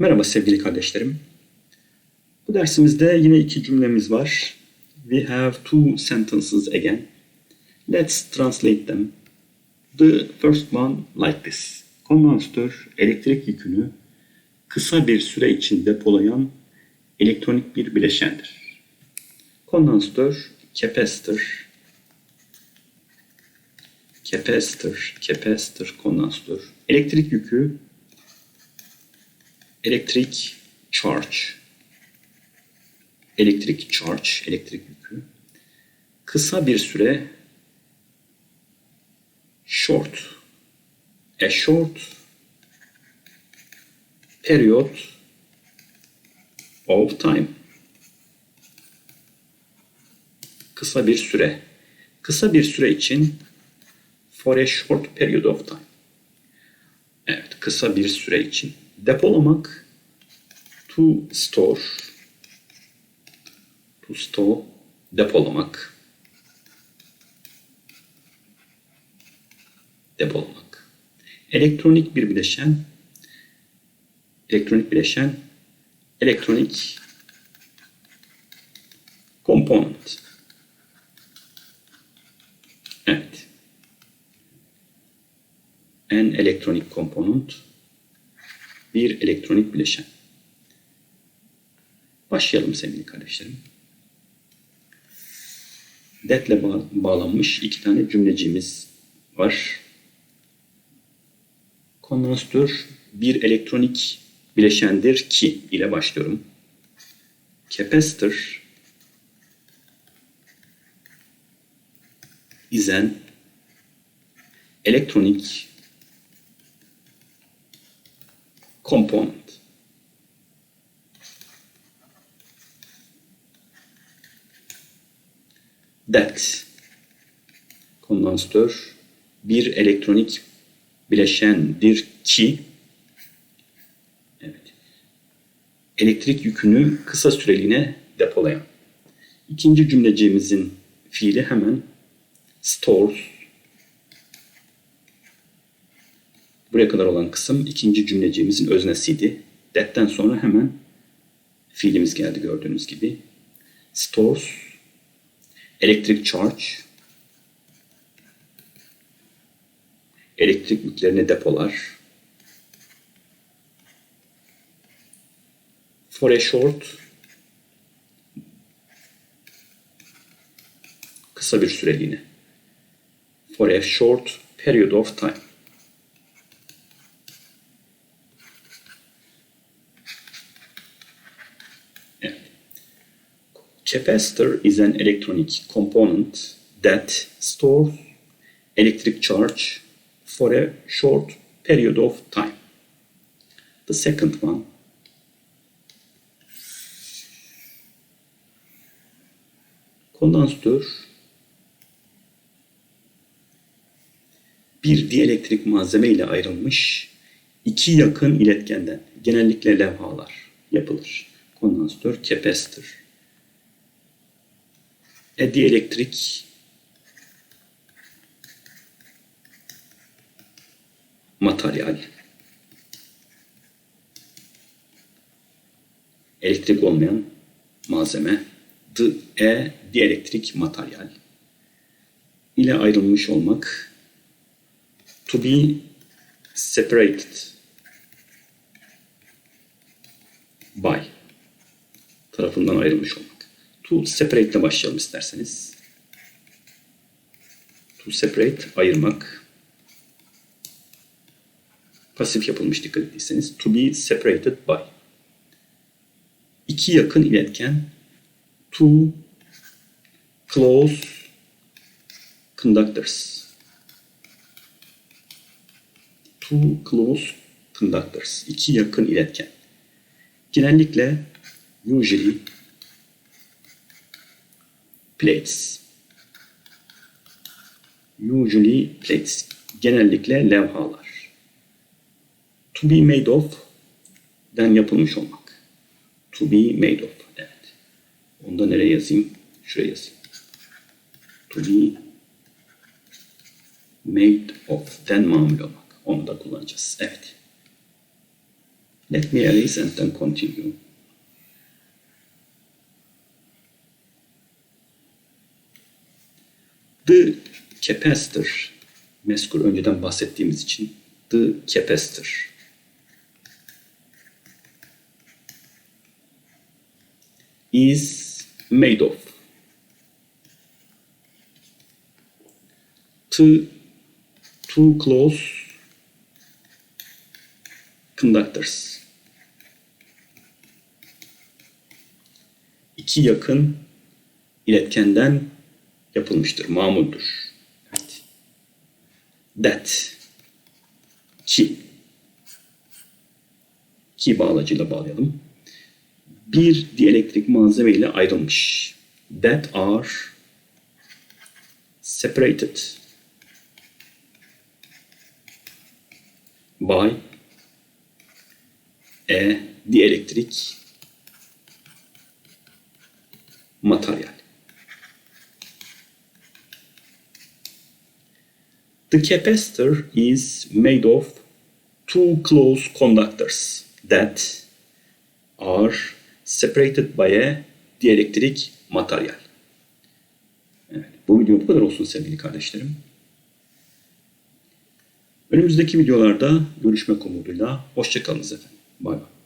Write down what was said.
Merhaba sevgili kardeşlerim. Bu dersimizde yine iki cümlemiz var. We have two sentences again. Let's translate them. The first one like this. Kondansatör elektrik yükünü kısa bir süre için depolayan elektronik bir bileşendir. Kondansatör, capacitor, capacitor, capacitor, kondansatör. Elektrik yükü elektrik charge. Elektrik charge elektrik yükü. Kısa bir süre short. A short period of time. Kısa bir süre. Kısa bir süre için for a short period of time. Evet kısa bir süre için depolamak to store to store depolamak. Depolamak. Elektronik bir bileşen elektronik bileşen elektronik component evet. En elektronik component bir elektronik bileşen. Başlayalım sevgili kardeşlerim. That'le bağ bağlanmış iki tane cümlecimiz var. Kondansatör bir elektronik bileşendir ki ile başlıyorum. Capacitor is an electronic component. That kondansatör. Bir elektronik bileşendir ki evet, elektrik yükünü kısa süreliğine depolayan. İkinci cümlecimizin fiili hemen stores Buraya kadar olan kısım ikinci cümlecimizin öznesiydi. That'ten sonra hemen fiilimiz geldi gördüğünüz gibi. Stores, electric charge, elektrik yüklerini depolar. For a short, kısa bir süreliğine. For a short period of time. Capacitor is an electronic component that stores electric charge for a short period of time. The second one kondansatör bir dielektrik malzeme ile ayrılmış iki yakın iletkenden genellikle levhalar yapılır. Kondansatör, capacitor e, dielektrik materyal. Elektrik olmayan malzeme. D, E dielektrik materyal. İle ayrılmış olmak. To be separated by tarafından ayrılmış olmak. To separate ile başlayalım isterseniz. To separate, ayırmak. Pasif yapılmış dikkat ettiyseniz. To be separated by. İki yakın iletken. To close conductors. To close conductors. İki yakın iletken. Genellikle usually plates. Usually plates. Genellikle levhalar. To be made of den yapılmış olmak. To be made of. Evet. Onu da nereye yazayım? Şuraya yazayım. To be made of den mamul olmak. Onu da kullanacağız. Evet. Let me erase and then continue. The capacitor, meskul önceden bahsettiğimiz için the capacitor. İs made of. Two, two close conductors. İki yakın iletkenden yapılmıştır, mamuldur. Evet. That. Ki. Ki bağlacıyla bağlayalım. Bir dielektrik malzeme ile ayrılmış. That are separated by a dielektrik materyal. The capacitor is made of two close conductors that are separated by a dielektrik materyal. Evet, bu video bu kadar olsun sevgili kardeşlerim. Önümüzdeki videolarda görüşmek umuduyla. Hoşçakalınız efendim. Bay bay.